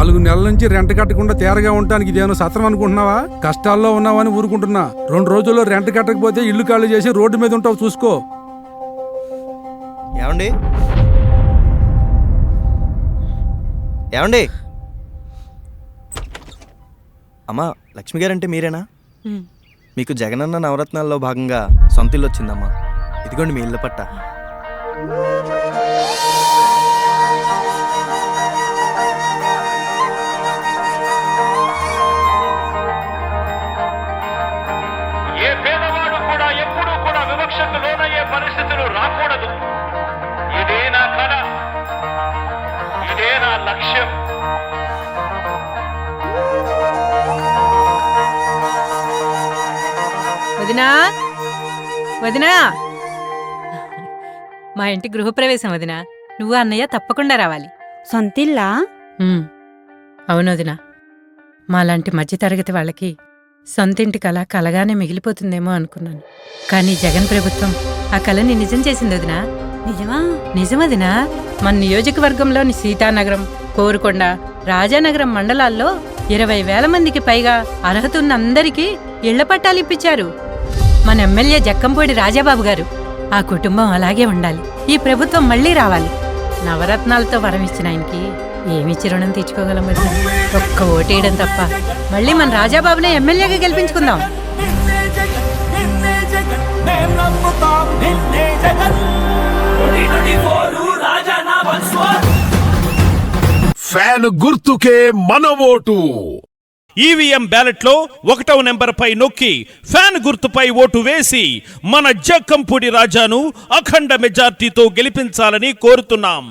నాలుగు నెలల నుంచి రెంట్ కట్టకుండా తేరగా ఉండటానికి ఇదేమో సత్రం అనుకుంటున్నావా? కష్టాల్లో ఉన్నావని ఊరుకుంటున్నా. రెండు రోజుల్లో రెంట్ కట్టకపోతే ఇల్లు ఖాళీ చేసి రోడ్డు మీద ఉంటావు చూసుకో. ఏమండి? ఏమండి? అమ్మా లక్ష్మి గారంటే మీరేనా? మీకు జగనన్న నవరత్నాల్లో భాగంగా సొంత ఇల్లు వచ్చిందమ్మా. ఇదిగోండి మీ ఇల్లు పట్ట. వివక్షకు లోనయ్యే పరిస్థితులు రాకూడదు. ఇదే నా కళ ఇదే నా లక్ష్యం. వదినా? వదినా? మా ఇంటి గృహప్రవేశం వదినా. నువ్వు అన్నయ్య తప్పకుండా రావాలి. సొంతిల్లా? ఉమ్, అవును వదినా. మాలాంటి మధ్యతరగతి వాళ్ళకి సొంతింటి కళ కలగానే మిగిలిపోతుందేమో అనుకున్నాను. కానీ జగన్ ప్రభుత్వం ఆ కళని నిజం చేసింది వదినా. నిజమా? నిజమదినా మన నియోజకవర్గంలోని సీతానగరం కోరుకొండ రాజానగరం మండలాల్లో ఇరవై వేల మందికి పైగా అర్హత ఉన్న అందరికీ ఇళ్ళ పట్టాలు ఇప్పించారు. మన ఎమ్మెల్యే జక్కంపూడి రాజాబాబు గారు. ఆ కుటుంబం అలాగే ఉండాలి. ఈ ప్రభుత్వం మళ్ళీ రావాలి. నవరత్నాలతో వరం ఇచ్చిన ఆయనకి ఏమిచ్చి రుణం తీర్చుకోగలం? ఒక్క ఓటేయడం తప్ప. మళ్ళీ మన రాజాబాబునే ఎమ్మెల్యేగా గెలిపించుకుందాం. ఫ్యాన్ గుర్తుకే మన ఓటు ఈవీఎం బ్యాలెట్లో ఒకటవ నెంబర్పై నొక్కి ఫ్యాన్ గుర్తుపై ఓటు వేసి మన జక్కంపూడి రాజాను అఖండ మెజార్టీతో గెలిపించాలని కోరుతున్నాం.